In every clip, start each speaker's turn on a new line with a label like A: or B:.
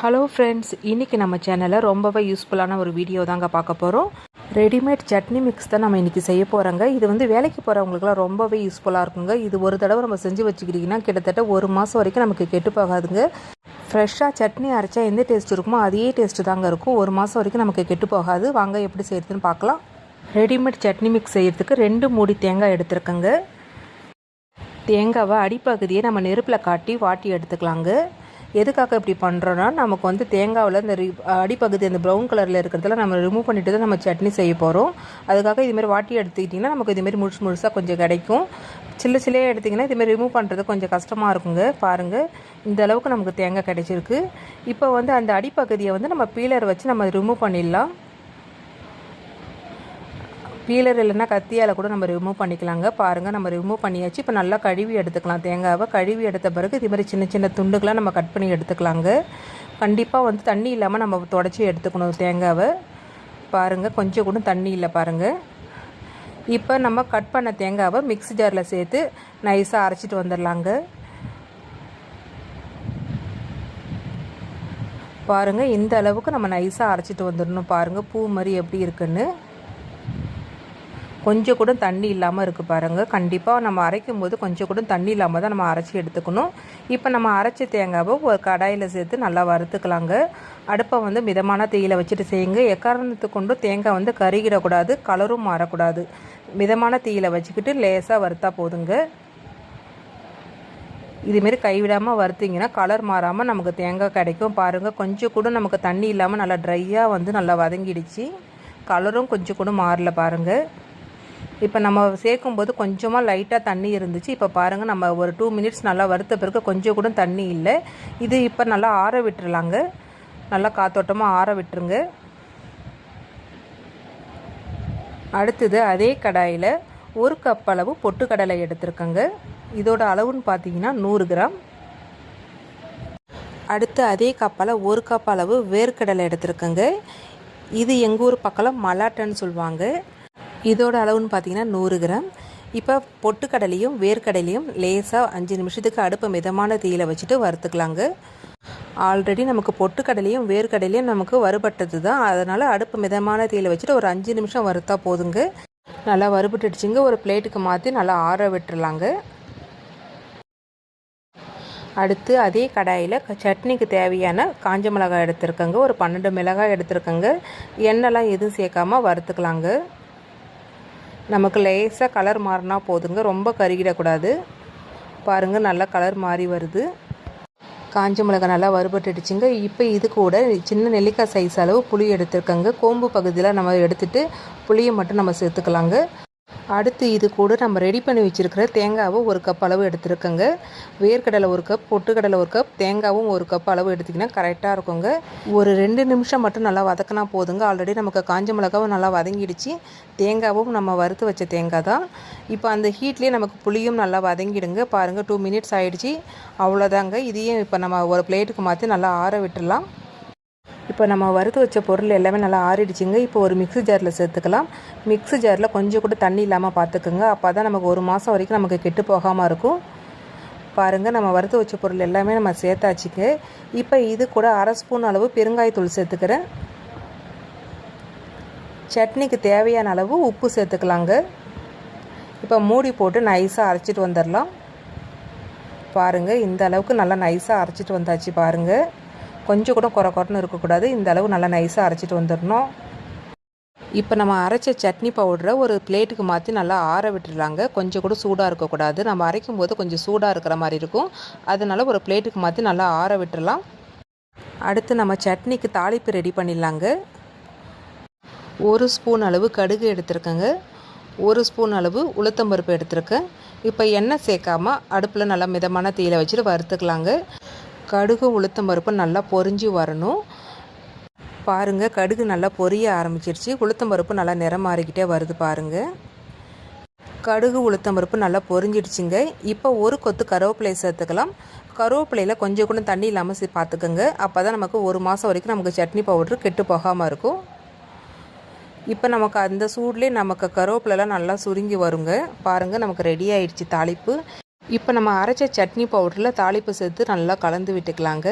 A: Hello friends இன்றைக்கி நம்ம சேனலில் ரொம்பவே யூஸ்ஃபுல்லான ஒரு வீடியோ தாங்க பார்க்க போகிறோம் ரெடிமேட் சட்னி மிக்ஸ் தான் நம்ம இன்றைக்கி செய்ய போகிறோங்க இது வந்து வேலைக்கு போகிறவங்களுக்குலாம் ரொம்பவே யூஸ்ஃபுல்லாக இருக்குங்க. இது ஒரு தடவை நம்ம செஞ்சு வச்சுக்கிட்டிங்கன்னா கிட்டத்தட்ட ஒரு மாதம் வரைக்கும் நமக்கு கெட்டு போகாதுங்க. ஃப்ரெஷ்ஷாக சட்னி அரைச்சா எந்த டேஸ்ட் இருக்குமோ அதே டேஸ்ட்டு தாங்க இருக்கும். ஒரு மாதம் வரைக்கும் நமக்கு கெட்டு போகாது. வாங்க எப்படி செய்கிறதுன்னு பார்க்கலாம். ரெடிமேட் சட்னி மிக்ஸ் செய்கிறதுக்கு ரெண்டு மூடி தேங்காய் எடுத்துருக்கேங்க. தேங்காவை அடிப்பகுதியை நம்ம நெருப்பில் காட்டி வாட்டி எடுத்துக்கலாங்க. எதுக்காக இப்படி பண்ணுறோன்னா நமக்கு வந்து தேங்காவில் இந்த ரி அடிப்பகுதி அந்த ப்ரௌன் கலரில் இருக்கிறதுல நம்ம ரிமூவ் பண்ணிட்டு தான் நம்ம சட்னி செய்ய போகிறோம் அதுக்காக இதுமாரி வாட்டி எடுத்துக்கிட்டிங்கன்னா நமக்கு இதுமாரி முழுசு முழுசாக கொஞ்சம் கிடைக்கும். சில்ல சில்லையாக எடுத்திங்கன்னா இதுமாரி ரிமூவ் பண்ணுறது கொஞ்சம் கஷ்டமாக இருக்குங்க. பாருங்கள் இந்த அளவுக்கு நமக்கு தேங்காய் கிடைச்சிருக்கு. இப்போ வந்து அந்த அடிப்பகுதியை வந்து நம்ம பீலர் வச்சு நம்ம ரிமூவ் பண்ணிடலாம். பீலர் இல்லைன்னா கத்தியால் கூட நம்ம ரிமூவ் பண்ணிக்கலாங்க. பாருங்கள் நம்ம ரிமூவ் பண்ணியாச்சு. இப்போ நல்லா கழுவி எடுத்துக்கலாம். தேங்காவை கழுவி எடுத்த பிறகு இது மாதிரி சின்ன சின்ன துண்டுகளாக நம்ம கட் பண்ணி எடுத்துக்கலாங்க. கண்டிப்பாக வந்து தண்ணி இல்லாமல் நம்ம தொடச்சி எடுத்துக்கணும் தேங்காவை. பாருங்கள் கொஞ்சம் கூட தண்ணி இல்லை பாருங்கள் இப்போ நம்ம கட் பண்ண தேங்காவை மிக்ஸி ஜாரில் சேர்த்து நைஸாக அரைச்சிட்டு வந்துடலாங்க. பாருங்கள் இந்த அளவுக்கு நம்ம நைஸாக அரைச்சிட்டு வந்துடணும். பாருங்கள் பூ மாதிரி எப்படி இருக்குன்னு. கொஞ்சம் கூட தண்ணி இல்லாமல் இருக்குது பாருங்கள் கண்டிப்பாக நம்ம அரைக்கும் போது கொஞ்சம் கூட தண்ணி இல்லாமல் தான் நம்ம அரைச்சி எடுத்துக்கணும். இப்போ நம்ம அரைச்ச தேங்காவை ஒரு கடாயில் சேர்த்து நல்லா வறுத்துக்கலாங்க. அடுப்பை வந்து மிதமான தீயில் வச்சுட்டு செய்யுங்க. எக்காரணத்து கொண்டும் தேங்காய் வந்து கருகிடக்கூடாது கலரும் மாறக்கூடாது. மிதமான தீயில் வச்சுக்கிட்டு லேசாக வறுத்தா போதுங்க. இதுமாரி கைவிடாமல் வறுத்திங்கன்னா கலர் மாறாமல் நமக்கு தேங்காய் கிடைக்கும். பாருங்கள் கொஞ்சம் கூட நமக்கு தண்ணி இல்லாமல் நல்லா ட்ரையாக வந்து நல்லா வதங்கிடுச்சு. கலரும் கொஞ்சம் கூட மாறல பாருங்கள் இப்போ நம்ம சேர்க்கும்போது கொஞ்சமாக லைட்டாக தண்ணி இருந்துச்சு. இப்போ பாருங்கள் நம்ம ஒரு டூ மினிட்ஸ் நல்லா வறுத்த பிறகு கொஞ்சம் கூட தண்ணி இல்லை. இது இப்போ நல்லா ஆற விட்டுருலாங்க நல்லா காத்தோட்டமாக ஆற விட்டுருங்க. அடுத்தது அதே கடாயில் ஒரு கப் அளவு பொட்டுக்கடலை எடுத்திருக்கேங்க. இதோட அளவுன்னு பார்த்தீங்கன்னா நூறு கிராம். அடுத்து அதே கப்பால் ஒரு கப் அளவு வேர்க்கடலை எடுத்திருக்கேங்க. இது எங்கள் ஊர் பக்கம் மலாட்டன்னு சொல்லுவாங்க. இதோட அளவுன்னு பார்த்தீங்கன்னா நூறு கிராம். இப்போ பொட்டுக்கடலையும் வேர்க்கடலையும் லேசாக அஞ்சு நிமிஷத்துக்கு அடுப்பை மிதமான தீயில் வச்சுட்டு வறுத்துக்கலாங்க. ஆல்ரெடி நமக்கு பொட்டுக்கடலையும் வேர்க்கடலையும் நமக்கு வறுபட்டது தான். அதனால் அடுப்பு மிதமான தீயில் வச்சுட்டு ஒரு அஞ்சு நிமிஷம் வறுத்தா போதுங்க. நல்லா வறுபட்டுடுச்சுங்க. ஒரு பிளேட்டுக்கு மாற்றி நல்லா ஆற விட்டுறலாங்க. அடுத்து அதே கடாயில் சட்னிக்கு தேவையான காஞ்ச மிளகாய் எடுத்துருக்கங்க. ஒரு பன்னெண்டு மிளகாய் எடுத்துருக்கங்க. எண்ணெய்லாம் எதுவும் சேர்க்காமல் வறுத்துக்கலாங்க. நமக்கு லேசாக கலர் மாறினா போதுங்க. ரொம்ப கருகிடக்கூடாது. பாருங்கள் நல்லா கலர் மாறி வருது. காஞ்ச மிளகாய் நல்லா வறுபட்டுடுச்சுங்க. இப்போ இது கூட சின்ன நெல்லிக்காய் சைஸ் அளவு புளி எடுத்துருக்கங்க. கோம்பு பகுதியில் நம்ம எடுத்துகிட்டு புளியை மட்டும் நம்ம சேர்த்துக்கலாங்க. அடுத்து இது கூட நம்ம ரெடி பண்ணி வச்சுருக்கிற தேங்காவை ஒரு கப் அளவு எடுத்துருக்கோங்க. வேர்க்கடலை ஒரு கப் பொட்டுக்கடலை ஒரு கப் தேங்காவும் ஒரு கப் அளவு எடுத்திங்கன்னா கரெக்டாக இருக்குங்க. ஒரு ரெண்டு நிமிஷம் மட்டும் நல்லா வதக்கினா போதுங்க. ஆல்ரெடி நமக்கு காஞ்ச மிளகாவும் நல்லா வதங்கிடுச்சு. தேங்காவும் நம்ம வறுத்து வச்ச தேங்காய் தான். இப்போ அந்த ஹீட்லேயே நமக்கு புளியும் நல்லா வதங்கிடுங்க. பாருங்கள் டூ மினிட்ஸ் ஆகிடுச்சி அவ்வளோதாங்க இதையும் இப்போ நம்ம ஒரு பிளேட்டுக்கு மாற்றி நல்லா ஆற விட்டுடலாம். இப்போ நம்ம வறுத்து வச்ச பொருள் எல்லாமே நல்லா ஆறிடுச்சுங்க. இப்போ ஒரு மிக்ஸி ஜாரில் சேர்த்துக்கலாம். மிக்ஸி ஜாரில் கொஞ்சம் கூட தண்ணி இல்லாமல் பார்த்துக்குங்க. அப்போ தான் நமக்கு ஒரு மாதம் வரைக்கும் நமக்கு கெட்டு போகாமல் இருக்கும். பாருங்கள் நம்ம வறுத்து வச்ச பொருள் எல்லாமே நம்ம சேர்த்தாச்சுங்க. இப்போ இது கூட அரை ஸ்பூன் அளவு பெருங்காயத்தூள் சேர்த்துக்கிறேன். சட்னிக்கு தேவையான அளவு உப்பு சேர்த்துக்கலாங்க. இப்போ மூடி போட்டு நைஸாக அரைச்சிட்டு வந்துடலாம். பாருங்கள் இந்த அளவுக்கு நல்லா நைஸாக அரைச்சிட்டு வந்தாச்சு பாருங்கள் கொஞ்சம் கூட குறை குறைன்னு இருக்கக்கூடாது. இந்த அளவு நல்லா நைஸாக அரைச்சிட்டு வந்துடணும். இப்போ நம்ம அரைச்ச சட்னி பவுடரை ஒரு பிளேட்டுக்கு மாற்றி நல்லா ஆற விட்டுருலாங்க கொஞ்சம் கூட சூடாக இருக்கக்கூடாது. நம்ம அரைக்கும் போது கொஞ்சம் சூடாக இருக்கிற மாதிரி இருக்கும். அதனால் ஒரு பிளேட்டுக்கு மாற்றி நல்லா ஆற விட்டுடலாம். அடுத்து நம்ம சட்னிக்கு தாளிப்பு ரெடி பண்ணிடலாங்க. ஒரு ஸ்பூன் அளவு கடுகு எடுத்துருக்கேங்க. ஒரு ஸ்பூன் அளவு உளுத்தம்பருப்பு எடுத்திருக்கேன். இப்போ எண்ணெய் சேர்க்காமல் அடுப்பில் நல்லா மிதமான தீயில வச்சுட்டு வறுத்துக்கலாங்க. கடுகு உளுத்தம் பருப்பு நல்லா பொரிஞ்சு வரணும். பாருங்கள் கடுகு நல்லா பொரிய ஆரம்பிச்சிருச்சு. உளுத்தம் பருப்பு நல்லா நிறம் மாறிக்கிட்டே வருது பாருங்கள் கடுகு உளுத்தம் பருப்பு நல்லா பொரிஞ்சிடுச்சுங்க. இப்போ ஒரு கொத்து கருவேப்பிலை சேர்த்துக்கலாம். கருவேப்பிலையில் கொஞ்சம் கூட தண்ணி இல்லாமல் பார்த்துக்கோங்க. அப்போ தான் நமக்கு ஒரு மாதம் வரைக்கும் நமக்கு சட்னி பவுட்ரு கெட்டு போகாமல் இருக்கும். இப்போ நமக்கு அந்த சூட்லேயே நமக்கு கருவேப்பிலலாம் நல்லா சுருங்கி வருங்க. பாருங்கள் நமக்கு ரெடி ஆயிடுச்சு தாளிப்பு. இப்போ நம்ம அரைச்ச சட்னி பவுடரில் தாளிப்பு சேர்த்து நல்லா கலந்து விட்டுக்கலாங்க.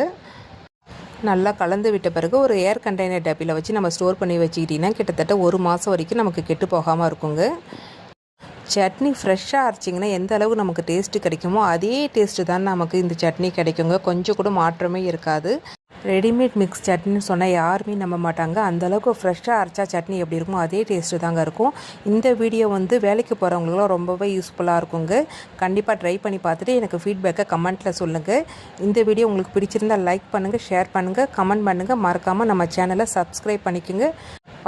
A: நல்லா கலந்து விட்ட பிறகு ஒரு ஏர் கண்டெய்னர் டப்பியில் வச்சு நம்ம ஸ்டோர் பண்ணி வச்சுக்கிட்டிங்கன்னா கிட்டத்தட்ட ஒரு மாதம் வரைக்கும் நமக்கு கெட்டு போகாமல் இருக்குங்க. சட்னி ஃப்ரெஷ்ஷாக அரைச்சிங்கன்னா எந்த அளவு நமக்கு டேஸ்ட்டு கிடைக்குமோ அதே டேஸ்ட்டு தான் நமக்கு இந்த சட்னி கிடைக்குங்க. கொஞ்சம் கூட மாற்றமே இருக்காது. ரெடிமேட் மிக்ஸ் சட்னின்னு சொன்னால் யாருமே நம்ப மாட்டாங்க. அந்தளவுக்கு ஃப்ரெஷ்ஷாக அரைச்சா சட்னி எப்படி இருக்குமோ அதே டேஸ்ட்டு தாங்க இருக்கும். இந்த வீடியோ வந்து வேலைக்கு போகிறவங்களுக்குலாம் ரொம்பவே யூஸ்ஃபுல்லாக இருக்குங்க. கண்டிப்பாக ட்ரை பண்ணி பார்த்துட்டு எனக்கு ஃபீட்பேக்கை கமெண்ட்டில் சொல்லுங்கள் இந்த வீடியோ உங்களுக்கு பிடிச்சிருந்தால் லைக் பண்ணுங்கள் ஷேர் பண்ணுங்கள் கமெண்ட் பண்ணுங்கள் மறக்காமல் நம்ம சேனலை சப்ஸ்கிரைப் பண்ணிக்கோங்க.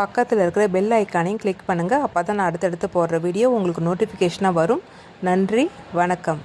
A: பக்கத்தில் இருக்கிற பெல் ஐக்கானையும் கிளிக் பண்ணுங்கள் அப்போ தான் நான் அடுத்தடுத்து போடுற வீடியோ உங்களுக்கு நோட்டிஃபிகேஷனாக வரும். நன்றி வணக்கம்.